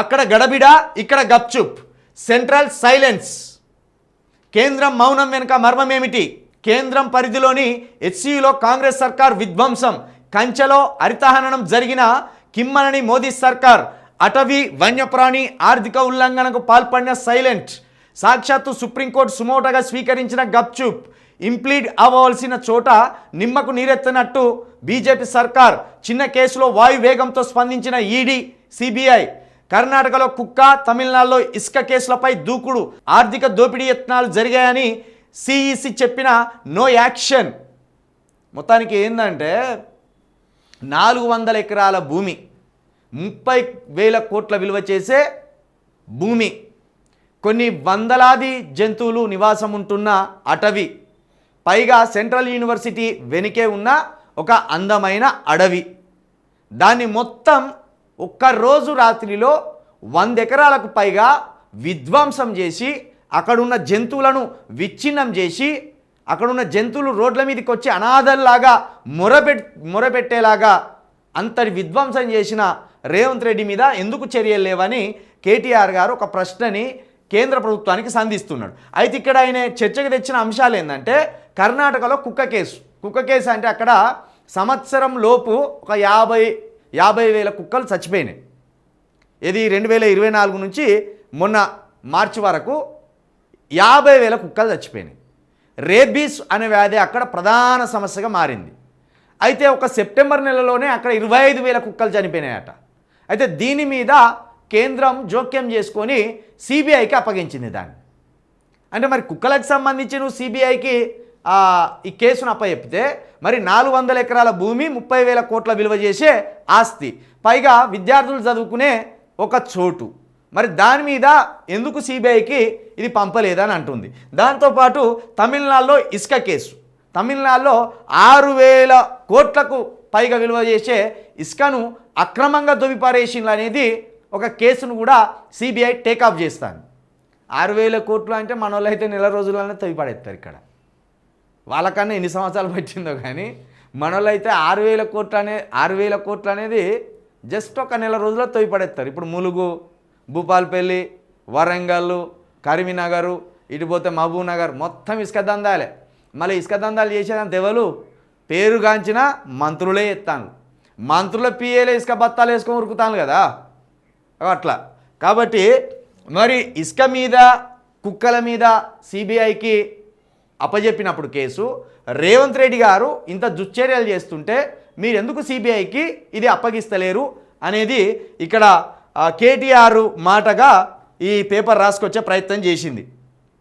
అక్కడ గడబిడ ఇక్కడ గప్చుప్. Central silence కేంద్రం మౌనం వెనుక మర్మం ఏమిటి? కేంద్రం పరిధిలోని హెచ్సియులో కాంగ్రెస్ సర్కార్ విధ్వంసం. కంచెలో హరితహననం జరిగిన కిమ్మనని మోదీ సర్కార్ అటవీ వన్యప్రాణి ఆర్థిక ఉల్లంఘనకు పాల్పడిన సైలెంట్ సాక్షాత్తు సుప్రీంకోర్టు సుమోటగా స్వీకరించిన గప్చుప్. ఇంప్లీడ్ అవ్వవలసిన చోట నిమ్మకు నీరెత్తినట్టు బీజేపీ సర్కార్ చిన్న కేసులో వాయు వేగంతో స్పందించిన ఈడీ సిబిఐ కర్ణాటకలో కుక్క తమిళనాడులో ఇసుక కేసులపై దూకుడు ఆర్థిక దోపిడీ యత్నాలు జరిగాయని సిఈసి చెప్పిన నో యాక్షన్. మొత్తానికి ఏంటంటే నాలుగు వందల ఎకరాల భూమి ముప్పై వేల కోట్ల విలువ చేసే భూమి కొన్ని వందలాది జంతువులు నివాసం ఉంటున్న అటవీ పైగా సెంట్రల్ యూనివర్సిటీ వెనుకే ఉన్న ఒక అందమైన అడవి. దాన్ని మొత్తం ఒక్క రోజు రాత్రిలో వంద ఎకరాలకు పైగా విధ్వంసం చేసి అక్కడున్న జంతువులను విచ్ఛిన్నం చేసి అక్కడున్న జంతువులు రోడ్ల మీదకి వచ్చి అనాథల్లాగా మొరపెట్ మొరపెట్టేలాగా అంతటి విధ్వంసం చేసిన రేవంత్ రెడ్డి మీద ఎందుకు చర్యలు లేవని కేటీఆర్ గారు ఒక ప్రశ్నని కేంద్ర ప్రభుత్వానికి సంధిస్తున్నాడు. అయితే ఇక్కడ ఆయన చర్చకు తెచ్చిన అంశాలు ఏంటంటే కర్ణాటకలో కుక్క కేసు. కుక్క కేసు అంటే అక్కడ సంవత్సరం లోపు ఒక యాభై యాభై వేల కుక్కలు చచ్చిపోయినాయి. ఇది రెండు వేల ఇరవై నాలుగు నుంచి మొన్న మార్చి వరకు యాభై వేల కుక్కలు చచ్చిపోయినాయి. రేబీస్ అనే వ్యాధి అక్కడ ప్రధాన సమస్యగా మారింది. అయితే ఒక సెప్టెంబర్ నెలలోనే అక్కడ ఇరవై ఐదు వేల కుక్కలు చనిపోయినాయట. అయితే దీని మీద కేంద్రం జోక్యం చేసుకొని సిబిఐకి అప్పగించింది దాన్ని. అంటే మరి కుక్కలకు సంబంధించి నువ్వు సిబిఐకి ఈ కేసును అప్పచెప్తే మరి నాలుగు వందల ఎకరాల భూమి ముప్పై వేల కోట్ల విలువ చేసే ఆస్తి. పైగా విద్యార్థులు చదువుకునే ఒక చోటు. మరి దాని మీద ఎందుకు సిబిఐకి ఇది పంపలేదని అంటుంది. దాంతోపాటు తమిళనాడులో ఇసుక కేసు. తమిళనాడులో ఆరు వేల కోట్లకు పైగా విలువ చేసే ఇసుకను అక్రమంగా దొవిపారేసిండ్లు అనేది ఒక కేసును కూడా సిబిఐ టేకాఫ్ చేస్తాను ఆరు వేల కోట్లు అంటే మన వాళ్ళు అయితే నెల రోజులనే తవ్విపడేస్తారు ఇక్కడ. వాళ్ళకన్నా ఎన్ని సంవత్సరాలు పట్టిందో కానీ మనలో అయితే ఆరు వేల కోట్లు అనే ఆరు వేల కోట్లు అనేది జస్ట్ ఒక నెల రోజుల్లో తొయ్యపడేస్తారు ఇప్పుడు ములుగు భూపాల్పల్లి వరంగల్ కరీంనగర్ ఇటు పోతే మహబూబ్ నగర్ మొత్తం ఇసుక దందాలే. మళ్ళీ ఇసుక దందాలు చేసేదంత ఎవరు పేరుగాంచిన మంత్రులే ఎత్తాను మంత్రుల పిఏలే ఇసుక బత్తాలు వేసుకొని ఉరుకుతాను కదా. అట్లా. కాబట్టి మరి ఇసుక మీద కుక్కల మీద సిబిఐకి అప్పజెప్పినప్పుడు కేసు. రేవంత్ రెడ్డి గారు ఇంత దుశ్చర్యలు చేస్తుంటే మీరు ఎందుకు సిబిఐకి ఇది అప్పగిస్తలేరు అనేది ఇక్కడ కేటీఆర్ మాటగా ఈ పేపర్ రాసుకొచ్చే ప్రయత్నం చేసింది.